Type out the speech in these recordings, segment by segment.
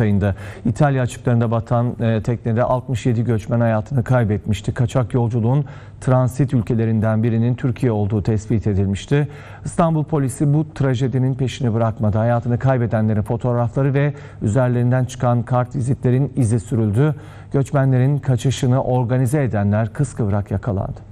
ayında İtalya açıklarında batan e, teknede 67 göçmen hayatını kaybetmişti. Kaçak yolculuğun transit ülkelerinden birinin Türkiye olduğu tespit edilmişti. İstanbul polisi bu trajedinin peşini bırakmadı. Hayatını kaybedenlerin fotoğrafları ve üzerlerinden çıkan kart vizitlerin izi sürüldü. Göçmenlerin kaçışını organize edenler kıskıvrak yakalandı.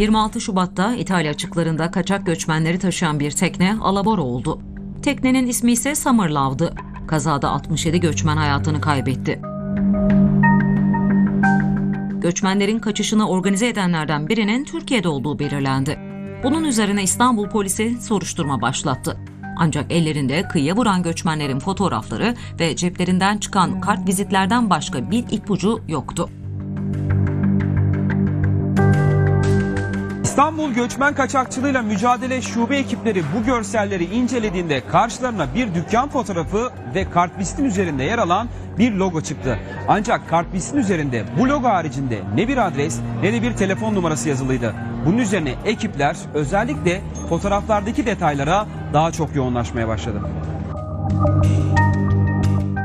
26 Şubat'ta İtalya açıklarında kaçak göçmenleri taşıyan bir tekne alabora oldu. Teknenin ismi ise Summerlove'dı. Kazada 67 göçmen hayatını kaybetti. Göçmenlerin kaçışını organize edenlerden birinin Türkiye'de olduğu belirlendi. Bunun üzerine İstanbul polisi soruşturma başlattı. Ancak ellerinde kıyıya vuran göçmenlerin fotoğrafları ve ceplerinden çıkan kart vizitlerden başka bir ipucu yoktu. İstanbul göçmen kaçakçılığıyla mücadele şube ekipleri bu görselleri incelediğinde karşılarına bir dükkan fotoğrafı ve kartvistin üzerinde yer alan bir logo çıktı. Ancak kartvistin üzerinde bu logo haricinde ne bir adres ne de bir telefon numarası yazılıydı. Bunun üzerine ekipler özellikle fotoğraflardaki detaylara daha çok yoğunlaşmaya başladı.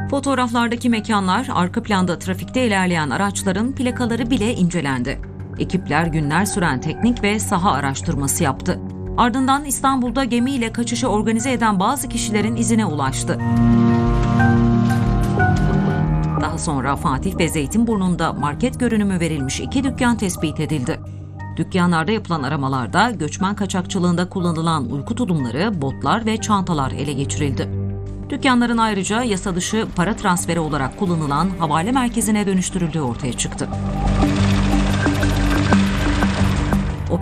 Fotoğraflardaki mekanlar, arka planda trafikte ilerleyen araçların plakaları bile incelendi. Ekipler günler süren teknik ve saha araştırması yaptı. Ardından İstanbul'da gemiyle kaçışı organize eden bazı kişilerin izine ulaştı. Daha sonra Fatih ve Zeytinburnu'nda market görünümü verilmiş iki dükkan tespit edildi. Dükkanlarda yapılan aramalarda göçmen kaçakçılığında kullanılan uyku tulumları, botlar ve çantalar ele geçirildi. Dükkanların ayrıca yasa dışı para transferi olarak kullanılan havale merkezine dönüştürüldüğü ortaya çıktı.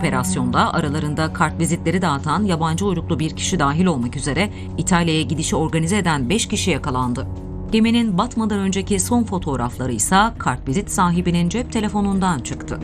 Operasyonda aralarında kart vizitleri dağıtan yabancı uyruklu bir kişi dahil olmak üzere İtalya'ya gidişi organize eden 5 kişi yakalandı. Geminin batmadan önceki son fotoğrafları ise kartvizit sahibinin cep telefonundan çıktı.